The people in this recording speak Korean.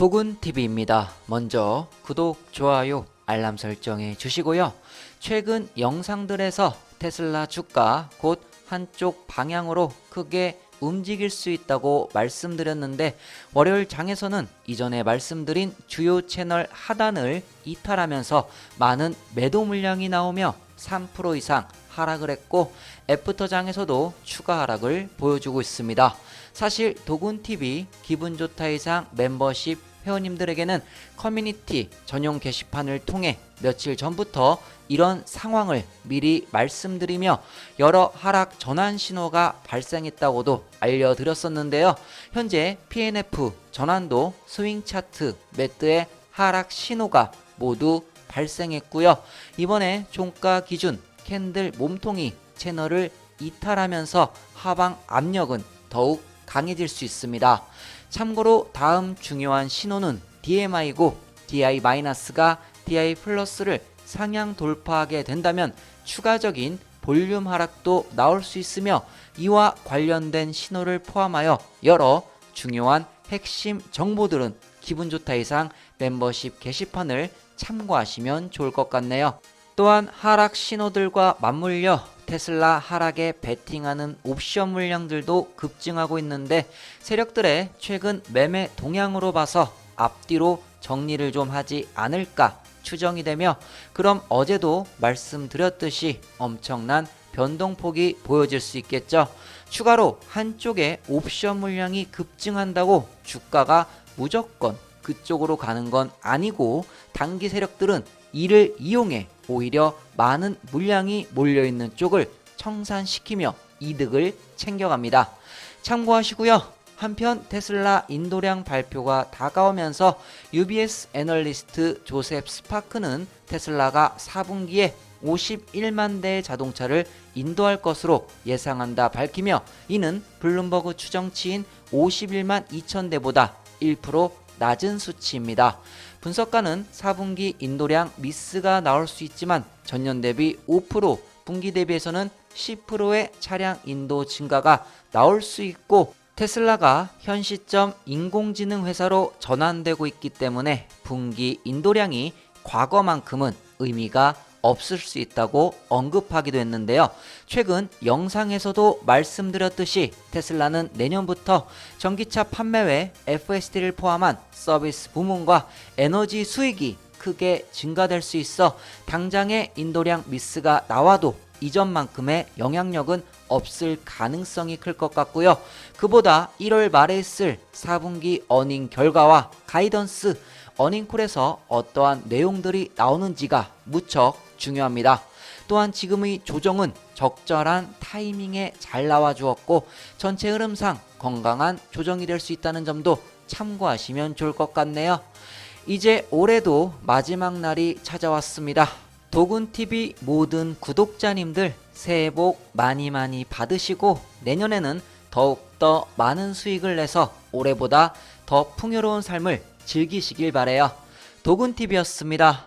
도군TV입니다. 먼저 구독, 좋아요, 알람 설정해 주시고요. 최근 영상들에서 테슬라 주가 곧 한쪽 방향으로 크게 움직일 수 있다고 말씀드렸는데 월요일 장에서는 이전에 말씀드린 주요 채널 하단을 이탈하면서 많은 매도 물량이 나오며 3% 이상 하락을 했고 애프터장에서도 추가 하락을 보여주고 있습니다. 사실 도군TV 기분 좋다 이상 멤버십 회원님들에게는 커뮤니티 전용 게시판을 통해 며칠 전부터 이런 상황을 미리 말씀드리며 여러 하락 전환 신호가 발생했다고도 알려드렸었는데요. 현재 PNF 전환도 스윙 차트 매트의 하락 신호가 모두 발생했고요. 이번에 종가 기준 캔들 몸통이 채널을 이탈하면서 하방 압력은 더욱 강해질 수 있습니다. 참고로 다음 중요한 신호는 DMI고 DI-가 DI 플러스를 상향 돌파하게 된다면 추가적인 볼륨 하락도 나올 수 있으며 이와 관련된 신호를 포함하여 여러 중요한 핵심 정보들은 기분 좋다 이상 멤버십 게시판을 참고하시면 좋을 것 같네요. 또한 하락 신호들과 맞물려 테슬라 하락에 베팅하는 옵션 물량들도 급증하고 있는데 세력들의 최근 매매 동향으로 봐서 앞뒤로 정리를 좀 하지 않을까 추정이 되며 그럼 어제도 말씀드렸듯이 엄청난 변동폭이 보여질 수 있겠죠. 추가로 한쪽에 옵션 물량이 급증한다고 주가가 무조건 그쪽으로 가는 건 아니고 단기 세력들은 이를 이용해 오히려 많은 물량이 몰려있는 쪽을 청산시키며 이득을 챙겨갑니다. 참고하시고요. 한편 테슬라 인도량 발표가 다가오면서 UBS 애널리스트 조셉 스파크는 테슬라가 4분기에 51만 대의 자동차를 인도할 것으로 예상한다 밝히며 이는 블룸버그 추정치인 51만 2천 대보다 1% 낮은 수치입니다. 분석가는 4분기 인도량 미스가 나올 수 있지만 전년 대비 5%, 분기 대비해서는 10%의 차량 인도 증가가 나올 수 있고 테슬라가 현 시점 인공지능 회사로 전환되고 있기 때문에 분기 인도량이 과거만큼은 의미가 없을 수 있다고 언급하기도 했는데요. 최근 영상에서도 말씀드렸듯이 테슬라는 내년부터 전기차 판매 외 FSD를 포함한 서비스 부문과 에너지 수익이 크게 증가될 수 있어 당장의 인도량 미스가 나와도 이전만큼의 영향력은 없을 가능성이 클 것 같고요. 그보다 1월 말에 있을 4분기 어닝 결과와 가이던스 어닝콜에서 어떠한 내용들이 나오는지가 무척 중요합니다. 또한 지금의 조정은 적절한 타이밍에 잘 나와 주었고 전체 흐름상 건강한 조정이 될 수 있다는 점도 참고하시면 좋을 것 같네요. 이제 올해도 마지막 날이 찾아왔습니다. 도군TV 모든 구독자님들 새해 복 많이 많이 받으시고 내년에는 더욱더 많은 수익을 내서 올해보다 더 풍요로운 삶을 즐기시길 바래요. 도군TV였습니다.